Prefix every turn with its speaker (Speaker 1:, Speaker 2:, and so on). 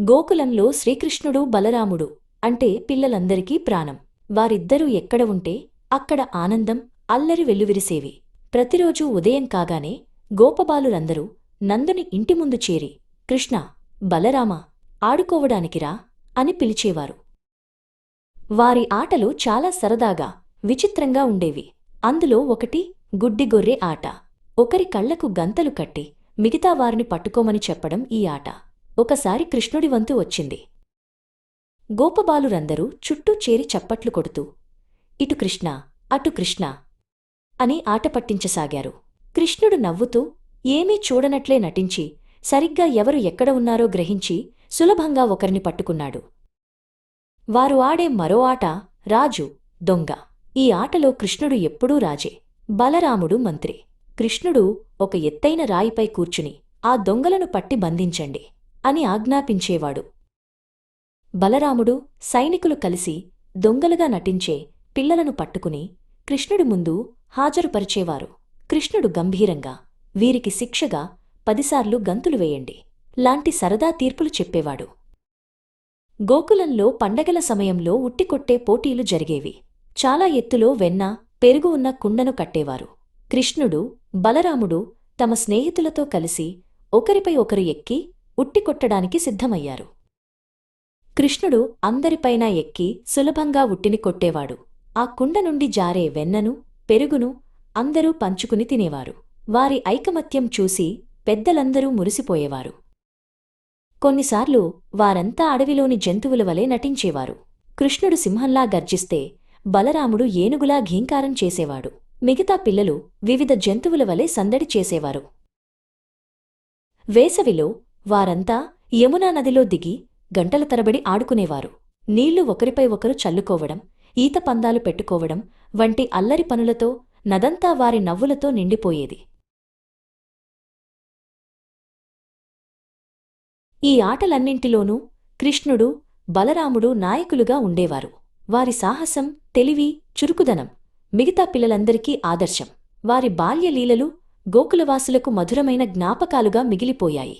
Speaker 1: గోకులంలో శ్రీకృష్ణుడు బలరాముడు అంటే పిల్లలందరికీ ప్రాణం. వారిద్దరూ ఎక్కడ ఉంటే అక్కడ ఆనందం అల్లరి వెల్లువిరిసేవి. ప్రతిరోజూ ఉదయం కాగానే గోపబాలురందరూ నందుని ఇంటి ముందు చేరి కృష్ణ బలరామ ఆడుకోవడానికిరా అని పిలిచేవారు. వారి ఆటలు చాలా సరదాగా విచిత్రంగా ఉండేవి. అందులో ఒకటి గుడ్డిగొర్రె ఆట. ఒకరి కళ్ళకు గంతలు కట్టి మిగతా వారిని పట్టుకోమని చెప్పడం ఈ ఆట. ఒకసారి కృష్ణుడి వంతు వచ్చింది. గోపబాలురందరూ చుట్టూ చేరి చప్పట్లు కొడుతూ ఇటు కృష్ణ అటు కృష్ణ అని ఆట పట్టించసాగారు. కృష్ణుడు నవ్వుతూ ఏమీ చూడనట్లే నటించి సరిగ్గా ఎవరు ఎక్కడ ఉన్నారో గ్రహించి సులభంగా ఒకరిని పట్టుకున్నాడు. వారు ఆడే మరో ఆట రాజు దొంగ. ఈ ఆటలో కృష్ణుడు ఎప్పుడూ రాజే బలరాముడు మంత్రి. కృష్ణుడు ఒక ఎత్తైన రాయిపై కూర్చుని ఆ దొంగలను పట్టి బంధించండి. అని ఆజ్ఞాపించేవాడు. బలరాముడు సైనికులు కలిసి దొంగలుగా నటించే పిల్లలను పట్టుకుని కృష్ణుడి ముందు హాజరుపరిచేవారు. కృష్ణుడు గంభీరంగా వీరికి శిక్షగా పదిసార్లు గంతులు వేయండి. లాంటి సరదా తీర్పులు చెప్పేవాడు. గోకులంలో పండగల సమయంలో ఉట్టికొట్టే పోటీలు జరిగేవి. చాలా ఎత్తులో వెన్న పెరుగు ఉన్న కుండను కట్టేవారు. కృష్ణుడు బలరాముడు తమ స్నేహితులతో కలిసి ఒకరిపై ఒకరు ఎక్కి ఉట్టికొట్టడానికి సిద్ధమయ్యారు. కృష్ణుడు అందరిపైనా ఎక్కి సులభంగా ఉట్టిని కొట్టేవాడు. ఆ కుండ నుండి జారే వెన్నను పెరుగును అందరూ పంచుకుని తినేవారు. వారి ఐకమత్యం చూసి పెద్దలందరూ మురిసిపోయేవారు. కొన్నిసార్లు వారంతా అడవిలోని జంతువుల వలె నటించేవారు. కృష్ణుడు సింహంలా గర్జిస్తే బలరాముడు ఏనుగులా ఘీంకారం చేసేవాడు. మిగతా పిల్లలు వివిధ జంతువుల వలె సందడి చేసేవారు. వేసవిలో వారంతా యమునా నదిలో దిగి గంటల తరబడి ఆడుకునేవారు. నీళ్ళు ఒకరిపై ఒకరు చల్లుకోవడం ఈత పందాలు పెట్టుకోవడం వంటి అల్లరి పనులతో నదంతా వారి నవ్వులతో నిండిపోయేది. ఈ ఆటలన్నింటిలోనూ కృష్ణుడు బలరాముడు నాయకులుగా ఉండేవారు. వారి సాహసం తెలివి చురుకుదనం మిగతా పిల్లలందరికీ ఆదర్శం. వారి బాల్యలీలలు గోకులవాసులకు మధురమైన జ్ఞాపకాలుగా మిగిలిపోయాయి.